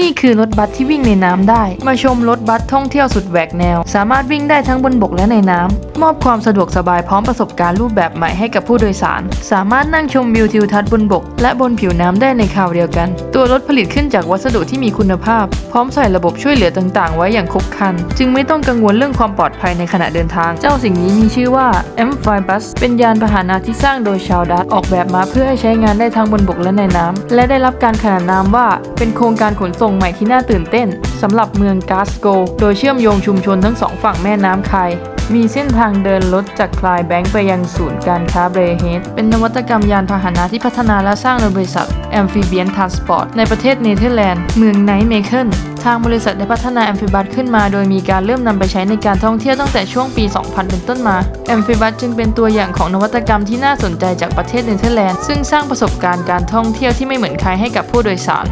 นี่คือรถบัสที่วิ่งในน้ำได้ มาชมรถบัสท่องเที่ยวสุดแหวกแนว สามารถวิ่งได้ทั้งบนบกและในน้ำมอบความสะดวกสบายพร้อมประสบการณ์รูปแบบใหม่ให้กับผู้โดยสาร สามารถนั่งชมวิวทิวทัศน์บนบก และบนผิวน้ำได้ในคราวเดียวกัน ตัวรถผลิตขึ้นจากวัสดุที่มีคุณภาพ พร้อมใส่ระบบช่วยเหลือต่าง ๆ ไว้อย่างครบครัน จึงไม่ต้องกังวลเรื่องความปลอดภัยในขณะเดินทาง เจ้าสิ่งนี้มีชื่อว่า m f i Bus เป็นยานพาหนะที่สร้างโดยชาวดัตช์ออกแบบมาเพื่อให้ใช้งานได้ทั้งบนบกและในน้ำและได้รับการขนานนามว่าเป็นโครงการขนส่งใหม่ที่น่าตื่นเต้นสำหรับเมืองกาสโก โดยเชื่อมโยงชุมชนทั้งสองฝั่งแม่น้ำไคายมีเส้นทางเดินรถจากคลายแบงค์ไปยังศูนย์การค้าเบรเฮด เป็นนวัตกรรมยานพาหนะที่พัฒนาและสร้างโดยบริษัท Amphibian Transport ในประเทศเนเธอร์แลนด์ เมืองไนท์เมเคิลทางบริษัทได้พัฒนาแอมฟิบัสขึ้นมา โดยมีการเริ่มนำไปใช้ในการท่องเที่ยวตั้งแต่ช่วงปี 2000 เป็นต้นมาแอมฟิบัสจึงเป็นตัวอย่างของนวัตกรรมที่น่าสนใจจากประเทศเนเธอร์แลนด์ ซึ่งสร้างประสบการณ์การท่องเที่ยวที่ไม่เหมือนใครให้กับผู้โดยสาร